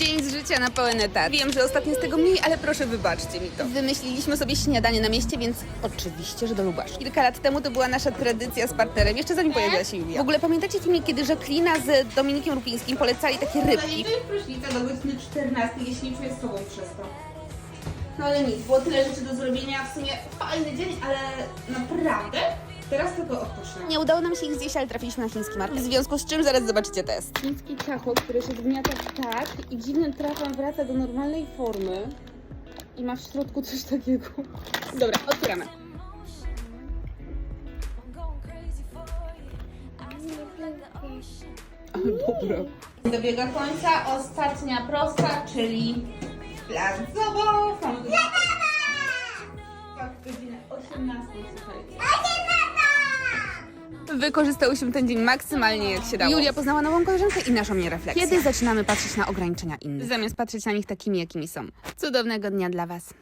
Dzień z życia na pełen etat. Wiem, że ostatnio z tego mniej, ale proszę wybaczcie mi to. Wymyśliliśmy sobie śniadanie na mieście, więc oczywiście, że do Lubasz. Kilka lat temu to była nasza tradycja z partnerem, jeszcze zanim pojawiła się Julia. W ogóle pamiętacie filmik, kiedy Jacqueline z Dominikiem Rupińskim polecali takie rybki? prysznica do godziny 14, jeśli nie czuję sobą przez to. No ale nic, było tyle rzeczy do zrobienia, w sumie fajny dzień, ale naprawdę teraz tylko odpocznę. Nie udało nam się ich zjeść, ale trafiliśmy na chiński market. W związku z czym zaraz zobaczycie test. Chińskie ciacho, które się wgniata tak i dziwnym trafem wraca do normalnej formy i ma w środku coś takiego. Dobra, otwieramy. Dobra. Dobiega końca ostatnia prosta, czyli placowo. Mamy Tak, godzinę 18, słuchajcie. Wykorzystałyśmy ten dzień maksymalnie jak się dało. Julia poznała nową koleżankę i naszą nierefleksję. Kiedy zaczynamy patrzeć na ograniczenia innych, zamiast patrzeć na nich takimi, jakimi są. Cudownego dnia dla Was.